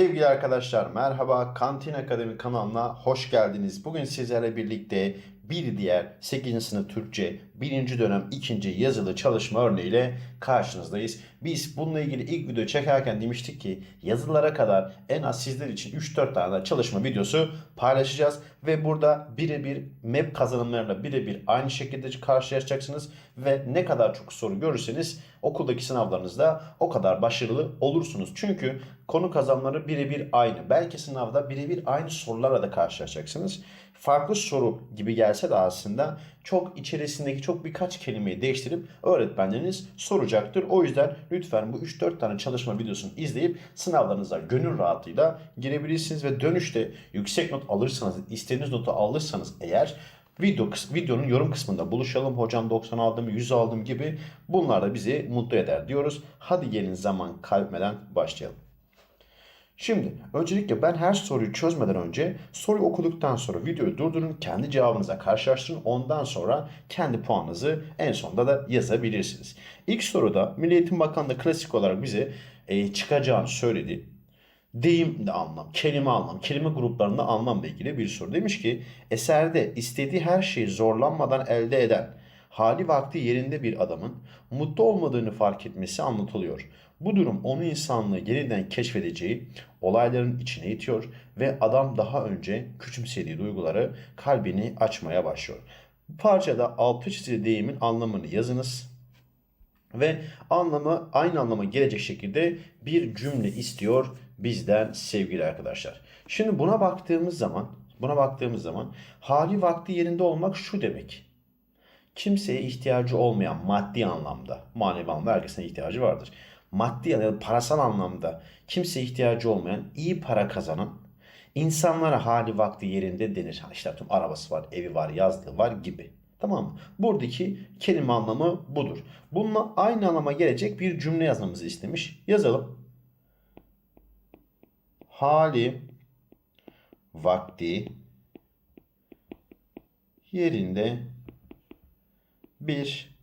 Sevgili arkadaşlar merhaba Kantin Akademi kanalına hoş geldiniz. Bugün sizlerle birlikte bir diğer 8. sınıf Türkçe 1. dönem 2. yazılı çalışma örneğiyle karşınızdayız. Biz bununla ilgili ilk video çekerken demiştik ki yazılara kadar en az sizler için 3-4 tane çalışma videosu paylaşacağız. Ve burada birebir map kazanımlarıyla birebir aynı şekilde karşılaşacaksınız. Ve ne kadar çok soru görürseniz okuldaki sınavlarınızda o kadar başarılı olursunuz. Çünkü konu kazanımları birebir aynı. Belki sınavda birebir aynı sorularla da karşılaşacaksınız. Farklı soru gibi gelse de aslında çok içerisindeki çok birkaç kelimeyi değiştirip öğretmenleriniz soracaktır. O yüzden lütfen bu 3-4 tane çalışma videosunu izleyip sınavlarınıza gönül rahatlığıyla girebilirsiniz ve dönüşte yüksek not alırsanız, istediğiniz notu alırsanız eğer video videonun yorum kısmında buluşalım. Hocam 90 aldım, 100 aldım gibi bunlar da bizi mutlu eder diyoruz. Hadi gelin zaman kaybetmeden başlayalım. Şimdi öncelikle ben her soruyu çözmeden önce soruyu okuduktan sonra videoyu durdurun, kendi cevabınıza karşılaştırın. Ondan sonra kendi puanınızı en sonunda da yazabilirsiniz. İlk soruda Milli Eğitim Bakanlığı klasik olarak bize e, çıkacağını söyledi. Deyim de anlam, kelime anlam, kelime gruplarında anlamla ilgili bir soru. Demiş ki eserde istediği her şeyi zorlanmadan elde eden hali vakti yerinde bir adamın mutlu olmadığını fark etmesi anlatılıyor. Bu durum onu insanlığı yeniden keşfedeceği olayların içine itiyor ve adam daha önce küçümsediği duyguları kalbini açmaya başlıyor. Bu parçada altı çizili deyimin anlamını yazınız ve anlamı aynı anlama gelecek şekilde bir cümle istiyor bizden sevgili arkadaşlar. Şimdi buna baktığımız zaman buna baktığımız zaman hali vakti yerinde olmak şu demek kimseye ihtiyacı olmayan maddi anlamda manevi anlamda herkesin ihtiyacı vardır. Maddi ya da parasal anlamda kimseye ihtiyacı olmayan iyi para kazanan insanlara hali vakti yerinde denir. İşte tüm arabası var, evi var, yazlığı var gibi. Tamam mı? Buradaki kelime anlamı budur. Bununla aynı anlama gelecek bir cümle yazmamızı istemiş. Yazalım. Hali vakti yerinde bir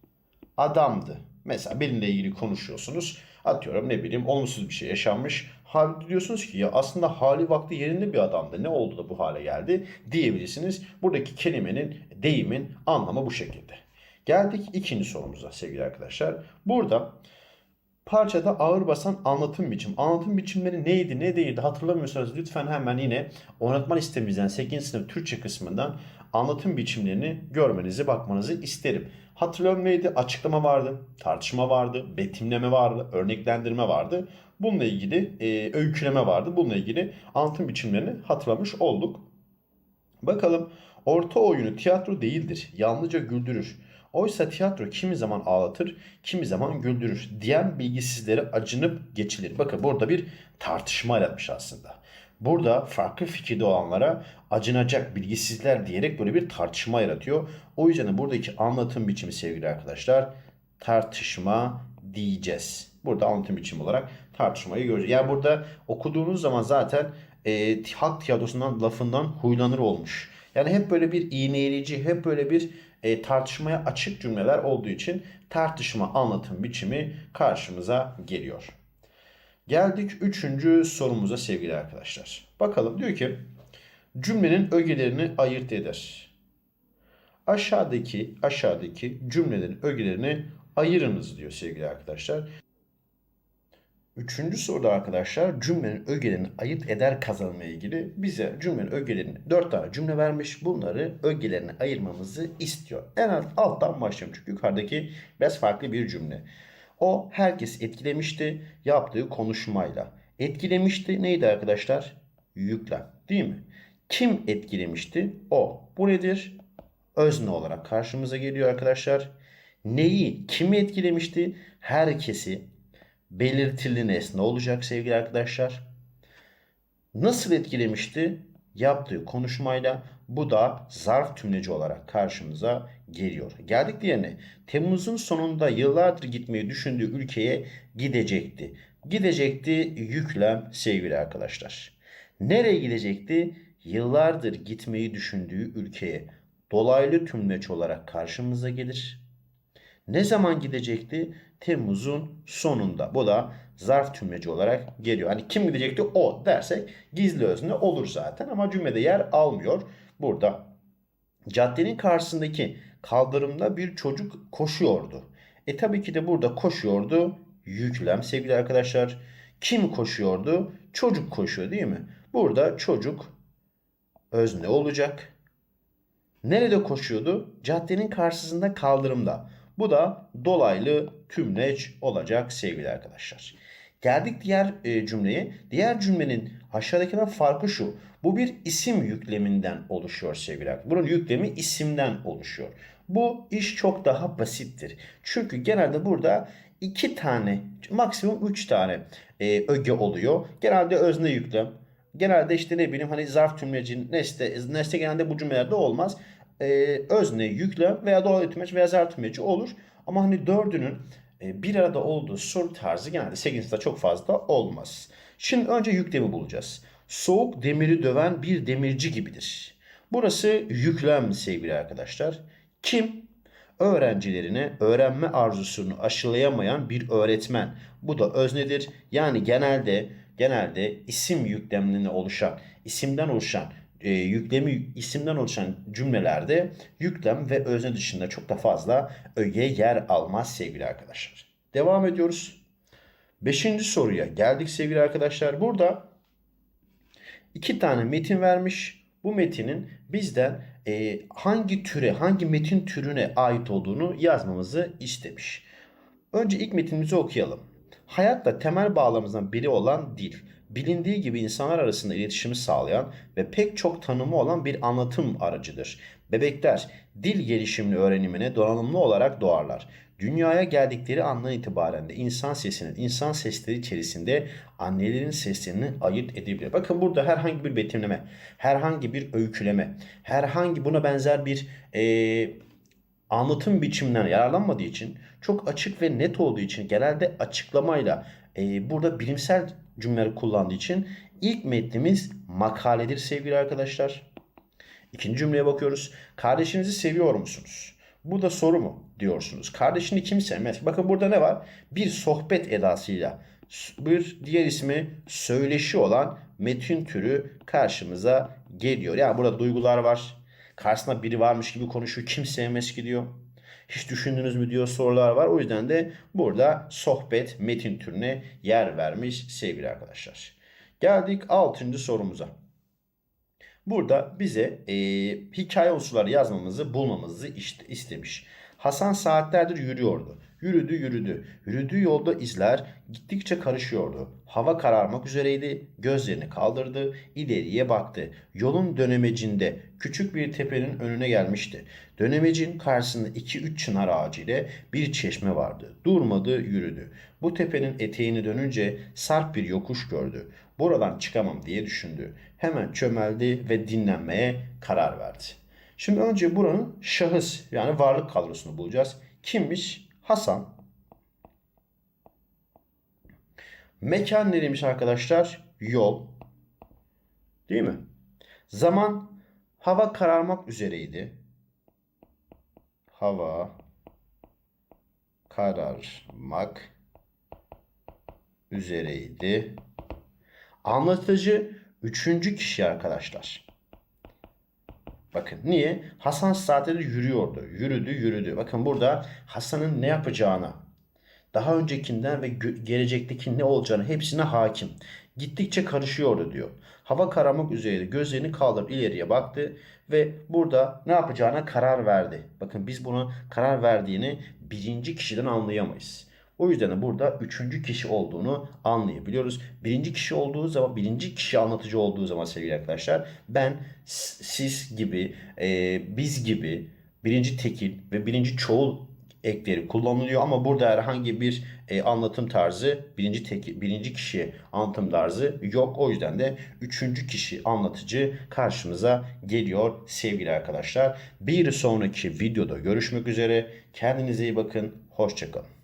adamdı. Mesela benimle ilgili konuşuyorsunuz. Atıyorum ne bileyim olumsuz bir şey yaşanmış. Hal diyorsunuz ki ya aslında hali vakti yerinde bir adamdı. Ne oldu da bu hale geldi diyebilirsiniz. Buradaki kelimenin, deyimin anlamı bu şekilde. Geldik ikinci sorumuza sevgili arkadaşlar. Burada parçada ağır basan anlatım biçim. Anlatım biçimleri neydi ne değildi hatırlamıyorsanız lütfen hemen yine öğretmen sitemizden 8. sınıf Türkçe kısmından anlatım biçimlerini görmenizi bakmanızı isterim. Hatırlıyorum neydi? Açıklama vardı, tartışma vardı, betimleme vardı, örneklendirme vardı. Bununla ilgili e, öyküleme vardı. Bununla ilgili anlatım biçimlerini hatırlamış olduk. Bakalım orta oyunu tiyatro değildir. Yalnızca güldürür. Oysa tiyatro kimi zaman ağlatır, kimi zaman güldürür diyen bilgisizlere acınıp geçilir. Bakın burada bir tartışma yaratmış aslında. Burada farklı fikirde olanlara acınacak bilgisizler diyerek böyle bir tartışma yaratıyor. O yüzden de buradaki anlatım biçimi sevgili arkadaşlar tartışma diyeceğiz. Burada anlatım biçimi olarak tartışmayı göreceğiz. Yani burada okuduğunuz zaman zaten e, halk tiyatrosundan lafından huylanır olmuş. Yani hep böyle bir iğneleyici, hep böyle bir e, tartışmaya açık cümleler olduğu için tartışma anlatım biçimi karşımıza geliyor. Geldik üçüncü sorumuza sevgili arkadaşlar. Bakalım diyor ki cümlenin ögelerini ayırt eder. Aşağıdaki aşağıdaki cümlelerin ögelerini ayırınız diyor sevgili arkadaşlar. Üçüncü soruda arkadaşlar cümlenin ögelerini ayırt eder kazanımla ilgili bize cümlenin ögelerini dört tane cümle vermiş. Bunları ögelerini ayırmamızı istiyor. En alt, alttan başlayalım çünkü yukarıdaki biraz farklı bir cümle. O herkes etkilemişti yaptığı konuşmayla. Etkilemişti neydi arkadaşlar? Yüklem değil mi? Kim etkilemişti? O. Bu nedir? Özne olarak karşımıza geliyor arkadaşlar. Neyi, kimi etkilemişti? Herkesi belirtili nesne olacak sevgili arkadaşlar. Nasıl etkilemişti? Yaptığı konuşmayla bu da zarf tümleci olarak karşımıza geliyor. Geldik diğerine. Temmuz'un sonunda yıllardır gitmeyi düşündüğü ülkeye gidecekti. Gidecekti yüklem sevgili arkadaşlar. Nereye gidecekti? Yıllardır gitmeyi düşündüğü ülkeye. Dolaylı tümleç olarak karşımıza gelir. Ne zaman gidecekti? Temmuz'un sonunda. Bu da zarf tümleci olarak geliyor. Hani kim gidecekti o dersek gizli özne olur zaten ama cümlede yer almıyor. Burada caddenin karşısındaki kaldırımda bir çocuk koşuyordu. E tabii ki de burada koşuyordu yüklem sevgili arkadaşlar. Kim koşuyordu? Çocuk koşuyor değil mi? Burada çocuk özne olacak. Nerede koşuyordu? Caddenin karşısında kaldırımda. Bu da dolaylı tümleç olacak sevgili arkadaşlar. Geldik diğer e, cümleye. Diğer cümlenin aşağıdakinden farkı şu. Bu bir isim yükleminden oluşuyor sevgili arkadaşlar. Bunun yüklemi isimden oluşuyor. Bu iş çok daha basittir. Çünkü genelde burada iki tane, maksimum üç tane e, öge oluyor. Genelde özne yüklem. Genelde işte ne bileyim hani zarf tümleci, nesne, nesne genelde bu cümlelerde olmaz. E, özne, yüklem veya dolaylı tümleç veya zarf tümleci olur. Ama hani dördünün e, bir arada olduğu soru tarzı genelde 8. çok fazla olmaz. Şimdi önce yüklemi bulacağız. Soğuk demiri döven bir demirci gibidir. Burası yüklem sevgili arkadaşlar. Kim? Öğrencilerine öğrenme arzusunu aşılayamayan bir öğretmen. Bu da öznedir. Yani genelde genelde isim yüklemine oluşan, isimden oluşan e, yüklemi isimden oluşan cümlelerde yüklem ve özne dışında çok da fazla öge yer almaz sevgili arkadaşlar. Devam ediyoruz. Beşinci soruya geldik sevgili arkadaşlar. Burada iki tane metin vermiş. Bu metinin bizden e, hangi türe, hangi metin türüne ait olduğunu yazmamızı istemiş. Önce ilk metinimizi okuyalım. Hayatla temel bağlamımızdan biri olan dil, bilindiği gibi insanlar arasında iletişimi sağlayan ve pek çok tanımı olan bir anlatım aracıdır. Bebekler dil gelişimini öğrenimine donanımlı olarak doğarlar. Dünyaya geldikleri andan itibaren de insan sesinin, insan sesleri içerisinde annelerin seslerini ayırt edebilir. Bakın burada herhangi bir betimleme, herhangi bir öyküleme, herhangi buna benzer bir e, anlatım biçiminden yararlanmadığı için çok açık ve net olduğu için genelde açıklamayla e, burada bilimsel cümleler kullandığı için ilk metnimiz makaledir sevgili arkadaşlar. İkinci cümleye bakıyoruz. Kardeşinizi seviyor musunuz? Bu da soru mu diyorsunuz. Kardeşini kim sevmez? Bakın burada ne var? Bir sohbet edasıyla bir diğer ismi söyleşi olan metin türü karşımıza geliyor. Yani burada duygular var. Karşısında biri varmış gibi konuşuyor. Kim sevmez ki diyor. Hiç düşündünüz mü diyor sorular var. O yüzden de burada sohbet metin türüne yer vermiş sevgili arkadaşlar. Geldik 6. sorumuza. Burada bize e, hikaye unsurları yazmamızı, bulmamızı işte, istemiş. Hasan saatlerdir yürüyordu. Yürüdü yürüdü. Yürüdüğü yolda izler gittikçe karışıyordu. Hava kararmak üzereydi. Gözlerini kaldırdı. ileriye baktı. Yolun dönemecinde küçük bir tepenin önüne gelmişti. Dönemecin karşısında iki üç çınar ağacı ile bir çeşme vardı. Durmadı yürüdü. Bu tepenin eteğini dönünce sarp bir yokuş gördü. Buradan çıkamam diye düşündü. Hemen çömeldi ve dinlenmeye karar verdi. Şimdi önce buranın şahıs yani varlık kadrosunu bulacağız. Kimmiş? Hasan. Mekan neymiş arkadaşlar? Yol. Değil mi? Zaman hava kararmak üzereydi. Hava kararmak üzereydi. Anlatıcı üçüncü kişi arkadaşlar. Bakın niye? Hasan saatleri yürüyordu. Yürüdü yürüdü. Bakın burada Hasan'ın ne yapacağına, daha öncekinden ve gelecekteki ne olacağını hepsine hakim. Gittikçe karışıyordu diyor. Hava karamak üzereydi. Gözlerini kaldırıp ileriye baktı ve burada ne yapacağına karar verdi. Bakın biz bunu karar verdiğini birinci kişiden anlayamayız. O yüzden de burada üçüncü kişi olduğunu anlayabiliyoruz. Birinci kişi olduğu zaman, birinci kişi anlatıcı olduğu zaman sevgili arkadaşlar ben, siz gibi, e, biz gibi birinci tekil ve birinci çoğul ekleri kullanılıyor ama burada herhangi bir e, anlatım tarzı birinci tek birinci kişi anlatım tarzı yok. O yüzden de üçüncü kişi anlatıcı karşımıza geliyor sevgili arkadaşlar. Bir sonraki videoda görüşmek üzere. Kendinize iyi bakın. Hoşçakalın.